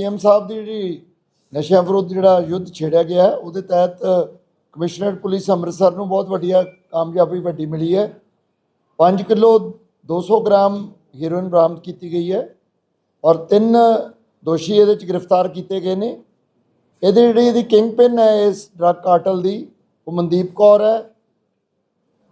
CM ਸਾਹਿਬ ਦੀ ਜਿਹੜੀ ਨਸ਼ਿਆਂ ਵਿਰੁੱਧ ਜਿਹੜਾ ਯੁੱਧ ਛੇੜਿਆ ਗਿਆ ਹੈ, ਉਹਦੇ ਤਹਿਤ ਕਮਿਸ਼ਨਰੇਟ ਪੁਲਿਸ ਅੰਮ੍ਰਿਤਸਰ ਨੂੰ ਬਹੁਤ ਵੱਡੀਆ ਕਾਮਯਾਬੀ ਵੱਡੀ ਮਿਲੀ ਹੈ। 5 ਕਿਲੋ 200 ਗ੍ਰਾਮ ਹੀਰੋਇਨ ਬਰਾਮਦ ਕੀਤੀ ਗਈ ਹੈ ਔਰ ਤਿੰਨ ਦੋਸ਼ੀ ਇਹਦੇ ਚ ਗ੍ਰਿਫਤਾਰ ਕੀਤੇ ਗਏ ਨੇ। ਇਹਦੇ ਜਿਹੜੀ ਇਹਦੀ ਕਿੰਗ ਪਿਨ ਹੈ ਇਸ ਡਰੱਗ ਕਾਰਟਲ ਦੀ ਉਹ ਮਨਦੀਪ ਕੌਰ ਹੈ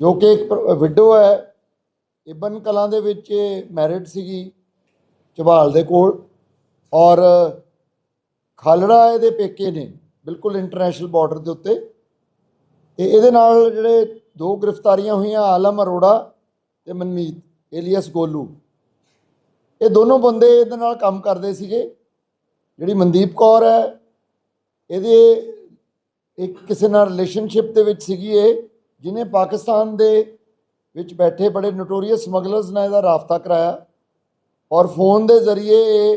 ਜੋ ਕਿ ਇੱਕ ਵਿਡੋ ਹੈ। ਇਬਨ ਕਲਾਂ ਦੇ ਵਿੱਚ ਮੈਰਿਡ ਸੀਗੀ ਝਬਾਲ ਦੇ ਕੋਲ। ਔਰ ਖਾਲੜਾ ਇਹਦੇ ਪੇਕੇ ਨੇ, ਬਿਲਕੁਲ ਇੰਟਰਨੈਸ਼ਨਲ ਬਾਰਡਰ ਦੇ ਉੱਤੇ। ਤੇ ਇਹਦੇ ਨਾਲ ਜਿਹੜੇ ਦੋ ਗ੍ਰਿਫਤਾਰੀਆਂ ਹੋਈਆਂ, ਆਲਮ ਅਰੋੜਾ ਤੇ ਮਨਮੀਤ, ਏਲੀਅਸ ਗੋਲੂ। ਇਹ ਦੋਨੋਂ ਬੰਦੇ ਇਹਦੇ ਨਾਲ ਕੰਮ ਕਰਦੇ ਸੀਗੇ। ਜਿਹੜੀ ਮਨਦੀਪ ਕੌਰ ਹੈ, ਇਹਦੇ ਇੱਕ ਕਿਸੇ ਨਾਲ ਰਿਲੇਸ਼ਨਸ਼ਿਪ ਦੇ ਵਿੱਚ ਸੀਗੀ ਇਹ, ਜਿਹਨੇ ਪਾਕਿਸਤਾਨ ਦੇ ਵਿੱਚ ਬੈਠੇ ਬੜੇ ਨੋਟੋਰੀਅਸ ਸਮਗਲਰਸ ਨਾਲ ਇਹਦਾ ਰਾਬਤਾ ਕਰਾਇਆ। ਔਰ ਫੋਨ ਦੇ ਜ਼ਰੀਏ ਇਹ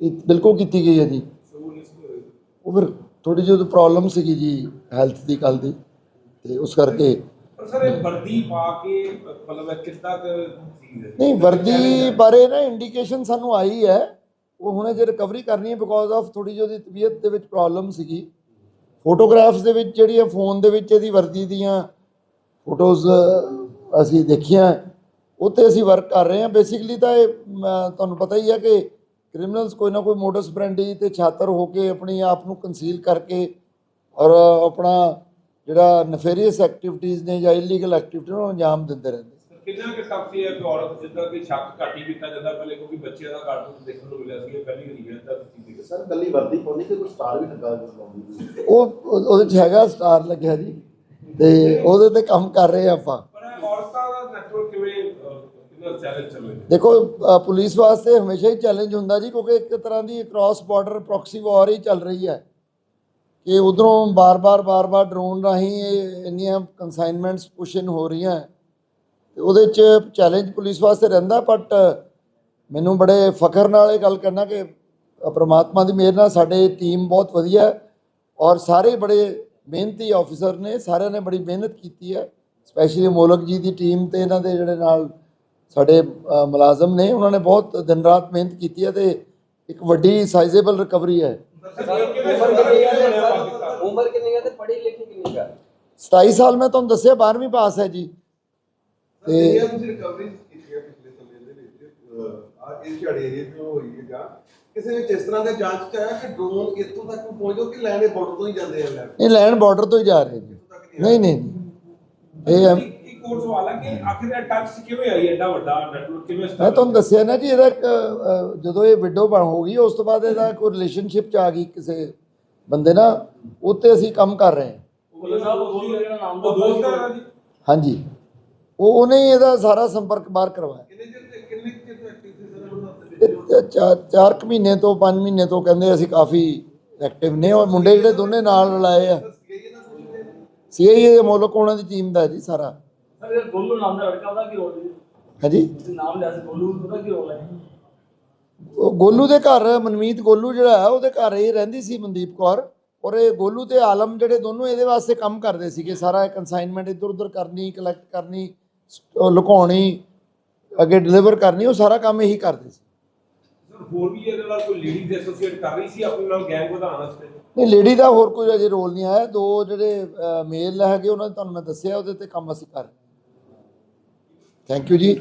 ਇਹ ਬਿਲਕੁਲ ਕੀਤੀ ਗਈ ਹੈ ਜੀ। ਉਹ ਫਿਰ ਥੋੜੀ ਜਿਹੀ ਪ੍ਰੋਬਲਮ ਸੀਗੀ ਜੀ ਹੈਲਥ ਦੀ ਕੱਲ ਦੀ ਤੇ ਉਸ ਕਰਕੇ ਪਰ ਸਰ ਇਹ ਵਰਦੀ ਪਾ ਕੇ ਮਤਲਬ ਕਿੱਦਾਂ ਕੁ ਚੀਜ਼ ਹੈ? ਨਹੀਂ ਵਰਦੀ ਬਾਰੇ ਨਾ ਇੰਡੀਕੇਸ਼ਨ ਸਾਨੂੰ ਆਈ ਹੈ। ਉਹ ਹੁਣੇ ਜੇ ਰਿਕਵਰੀ ਕਰਨੀ ਹੈ ਬਿਕੋਜ਼ ਆਫ ਥੋੜੀ ਜਿਹੀ ਉਹਦੀ ਤਬੀਅਤ ਦੇ ਵਿੱਚ ਪ੍ਰੋਬਲਮ ਸੀਗੀ। ਫੋਟੋਗ੍ਰਾਫਸ ਦੇ ਵਿੱਚ ਜਿਹੜੀ ਹੈ ਫੋਨ ਦੇ ਵਿੱਚ ਇਹਦੀ ਵਰਦੀ ਦੀਆਂ ਫੋਟੋਜ਼ ਅਸੀਂ ਦੇਖੀਆਂ। ਉਹ 'ਤੇ ਅਸੀਂ ਵਰਕ ਕਰ ਰਹੇ ਹਾਂ। ਬੇਸਿਕਲੀ ਤਾਂ ਇਹ ਤੁਹਾਨੂੰ ਪਤਾ ਹੀ ਹੈ ਕਿ ਕ੍ਰਿਮੀਨਲਸ ਕੋਈ ਨਾ ਕੋਈ ਮੋਡਸ ਬ੍ਰੈਂਡੀ ਤੇ ਛਾਤਰ ਹੋ ਕੇ ਆਪਣੀ ਆਪ ਨੂੰ ਕੰਸੀਲ ਕਰਕੇ ਔਰ ਆਪਣਾ ਜਿਹੜਾ ਨਫੇਰੀਅਸ ਐਕਟੀਵਿਟੀਜ਼ ਨੇ ਜਾਂ ਇਲੀਗਲ ਐਕਟੀਵਿਟੀ ਨੂੰ ਅੰਜਾਮ ਦਿੰਦੇ ਰਹਿੰਦੇ ਸਰ ਕਿੰਨਾ ਕਿ ਟਫੀ ਹੈ ਕਿ ਔਰਤ ਜਿੱਦਾਂ ਕਿ ਸ਼ੱਕ ਘੱਟ ਕੀਤਾ ਜਾਂਦਾ ਪਹਿਲੇ ਕਿਉਂਕਿ ਬੱਚਿਆਂ ਦਾ ਕਾਰਟੂਨ ਦੇਖਣ ਨੂੰ ਮਿਲਿਆ ਸੀ ਇਹ ਪਹਿਲੀ ਵਾਰੀ ਹੈ ਤਾਂ ਚੀਜ਼ ਸਰ ਕੱਲੀ ਵਰਦੀ ਪਾਉਣੀ ਕਿ ਕੋਈ ਸਟਾਰ ਵੀ ਲੱਗਾ ਹੋਇਆ ਲਾਉਂਦੀ ਸੀ ਉਹ ਉਹ- ਉਹਦੇ 'ਚ ਹੈਗਾ ਸਟਾਰ ਲੱਗਿਆ ਜੀ ਤੇ ਉਹਦੇ ਤੇ ਕੰਮ ਕਰ ਰਹੇ ਆਪਾਂ ਪਰ ਇਹ ਔਰਤਾਂ ਦਾ ਨੈਟਵਰਕ ਕਿਵੇਂ ਅਹ, ਕਿੰਨਾ ਚੈਲੰਜ ਚੱਲ ਰਿਹਾ ਦੇਖੋ ਪੁਲਿਸ ਵਾਸਤੇ ਹਮੇਸ਼ਾ ਹੀ ਚੈਲੰਜ ਹੁੰਦਾ ਜੀ, ਕਿਉਂਕਿ ਇੱਕ ਤਰ੍ਹਾਂ ਦੀ ਕ੍ਰਾਸ ਬਾਰਡਰ ਪ੍ਰੋਕਸੀ ਵਾਰ ਹੀ ਚੱਲ ਰਹੀ ਹੈ। ਕਿ ਉਧਰੋਂ ਬਾਰ-ਬਾਰ ਬਾਰ-ਬਾਰ ਡਰੋਨ ਰਾਹੀਂ ਇਹ ਇੰਨੀਆਂ ਕਨਸਾਈਨਮੈਂਟਸ ਪੁਸ਼ ਹੋ ਰਹੀਆਂ। ਤੇ ਉਹਦੇ 'ਚ ਚੈਲੰਜ ਪੁਲਿਸ ਵਾਸਤੇ ਰਹਿੰਦਾ ਬਟ ਮੈਨੂੰ ਬੜੇ ਫਖਰ ਨਾਲ ਇਹ ਗੱਲ ਕਰਨਾ ਕਿ ਪ੍ਰਮਾਤਮਾ ਦੀ ਮਿਹਰ ਨਾਲ ਸਾਡੇ ਟੀਮ ਬਹੁਤ ਵਧੀਆ ਔਰ ਸਾਰੇ ਬੜੇ ਮਿਹਨਤੀ ਆਫੀਸਰ ਨੇ, ਸਾਰਿਆਂ ਨੇ ਬੜੀ ਮਿਹਨਤ ਕੀਤੀ ਹੈ। ਸਪੈਸ਼ਲੀ ਮੋਲਕ ਜੀ ਦੀ ਟੀਮ ਤੇ ਇਹਨਾਂ ਦੇ ਜਿਹੜੇ ਨਾਲ ਸਾਡੇ ਮੁਲਾਜ਼ਮ ਨੇ ਉਹਨਾਂ ਨੇ ਬਹੁਤ ਦਿਨ ਰਾਤ ਮਿਹਨਤ ਕੀਤੀ ਹੈ ਤੇ ਇੱਕ ਵੱਡੀ ਸਾਈਜ਼ੇਬਲ ਰਿਕਵਰੀ ਹੈ। ਉਮਰ ਕਿੰਨੀ ਹੈ ਤੇ ਪੜ੍ਹੀ ਲਿਖੀ ਕਿੰਨੀ ਹੈ? 27 ਸਾਲ ਮੈਂ ਤੁਹਾਨੂੰ ਦੱਸਿਆ 12ਵੀਂ ਪਾਸ ਹੈ ਜੀ। ਤੇ ਤੇ ਤੁਸੀਂ ਰਿਕਵਰੀ ਕੀਤੀ ਹੈ ਪਿਛਲੇ ਸਮੇਂ ਦੇ ਵਿੱਚ? ਆ ਇਸ ਝਾੜੇ ਏਰੀਏ ਤੋਂ ਹੋਈ ਹੈ ਜਾਂ ਕਿਸੇ ਵਿੱਚ ਇਸ ਤਰ੍ਹਾਂ ਦੇ ਜਾਂਚ ਚ ਆਇਆ ਕਿ ਡਰੋਨ ਇੱਥੋਂ ਤੱਕ ਪਹੁੰਚੋ ਕਿ ਲੈਣੇ ਬਾਰਡਰ ਤੋਂ ਹੀ ਜਾਂਦੇ ਆ ਲੈ ਇਹ ਲੈਂਡ ਬਾਰਡਰ ਤੋਂ ਹੀ ਜਾ ਰਹੇ ਜੀ। ਨਹੀਂ ਨਹੀਂ ਨਹੀਂ। ਇਹ ਐਮ- ਇੱਕ ਇੱਕ ਹੋਰ ਸਵਾਲ ਹੈ ਕਿ ਆਖਿਰ ਇਹ ਟੱਚ ਕਿਵੇਂ ਆਈ ਐਡਾ ਵੱਡਾ ਨੈਟਵਰਕ ਕਿਵੇਂ ਮੈਂ ਤੁਹਾਨੂੰ ਦੱਸਿਆ ਨਾ ਜੀ ਇਹਦਾ ਇੱਕ, ਅ, ਜਦੋਂ ਇਹ ਵਿਡੋ ਬਣ ਹੋ ਗਈ ਉਸ ਤੋਂ ਬਾਅਦ ਇਹਦਾ ਕੋਈ ਰਿਲੇਸ਼ਨਸ਼ਿਪ ਚ ਆ ਗਈ ਕਿਸੇ ਬੰਦੇ ਨਾਲ ਉੱਤੇ ਅਸੀਂ ਕੰਮ ਕਰ ਰਹੇ ਹਾਂ। ਉਹ ਸਾਹਿਬ ਉਹ ਜਿਹੜਾ ਨਾਮ ਦਾ ਦੋਸਤ ਹੈ ਇਹਦਾ ਜੀ। ਹਾਂਜੀ। ਉਹ ਉਹਨੇ ਹੀ ਇਹਦਾ ਸਾਰਾ ਸੰਪਰਕ ਬਾਹਰ ਕਰਵਾਇਆ। ਕਿੰਨੇ ਚਿਰ ਤੇ ਕਿੰਨੇ ਚਿਰ ਤੋਂ ਐਕਟਿਵ ਸੀ ਸਰ ਉਹਨਾਂ ਇਹ ਤੇ ਚਾਰ ਚਾਰ ਕੁ ਮਹੀਨੇ ਤੋਂ 5 ਮਹੀਨੇ ਤੋਂ ਕਹਿੰਦੇ ਅਸੀਂ ਕਾਫੀ ਐਕਟਿਵ ਨੇ ਉਹ ਮੁੰਡੇ ਜਿਹੜੇ ਦੋਨੇ ਨਾਲ ਰਲਾਏ ਆ। ਸੀਆਈਏ ਦਾ ਕੁਝ ਸੀਆਈਏ ਦੇ ਮੁਲਕ ਉਹਨਾਂ ਦੀ ਟੀਮ ਦਾ ਹੈ ਜੀ ਸਾਰਾ। ਸਰ ਇਹ ਗੋਲੂ ਨਾਮ ਦਾ ਲੜਕਾ ਉਹਦਾ ਕੀ ਰੋਲ ਹੈ? ਹਾਂਜੀ? ਤੁਸੀਂ ਨਾਮ ਲਿਆ ਸੀ ਗੋਲੂ ਉਹਦਾ ਕੀ ਰੋਲ ਹੈ? ਉਹ ਗੋਲੂ ਦੇ ਘਰ ਮਨਮੀਤ ਗੋਲੂ ਜਿਹੜਾ ਹੈ ਉਹਦੇ ਘਰ ਹੀ ਰਹਿੰਦੀ ਸੀ ਮਨਦੀਪ ਕੌਰ ਔਰ ਇਹ ਗੋਲੂ ਤੇ ਆਲਮ ਜਿਹੜੇ ਦੋਨੋਂ ਇਹਦੇ ਵਾਸਤੇ ਕੰਮ ਕਰਦੇ ਸੀਗੇ। ਸਾਰਾ ਕਨਸਾਈਨਮੈਂਟ ਇੱਧਰ ਉੱਧਰ ਕਰਨੀ ਕਲੈਕਟ ਕਰਨੀ ਸ- ਲੁਕਾਉਣੀ ਅੱਗੇ ਡਿਲੀਵਰ ਕਰਨੀ ਉਹ ਸਾਰਾ ਕੰਮ ਇਹੀ ਕਰਦੇ ਸੀ। ਸਰ ਹੋਰ ਵੀ ਇਹਦੇ ਨਾਲ ਕੋਈ ਲੇਡੀਜ਼ ਐਸੋਸੀਏਟ ਕਰ ਰਹੀ ਸੀ ਆਪਣੇ ਨਾਲ ਗੈਂਗ ਵਧਾਉਣ ਵਾਸਤੇ? ਨਹੀਂ ਲੇਡੀ ਦਾ ਹੋਰ ਕੋਈ ਅਜੇ ਰੋਲ ਨਹੀਂ ਆਇਆ। ਦੋ ਜਿਹੜੇ ਮੇਲ ਹੈਗੇ ਉਹਨਾਂ ਨੇ ਤੁਹਾਨੂੰ ਮੈਂ ਦੱਸਿਆ ਉਹਦੇ ਤੇ ਕੰਮ ਅਸੀਂ ਕਰ ਰਹੇ ਥੈਂਕ ਯੂ ਜੀ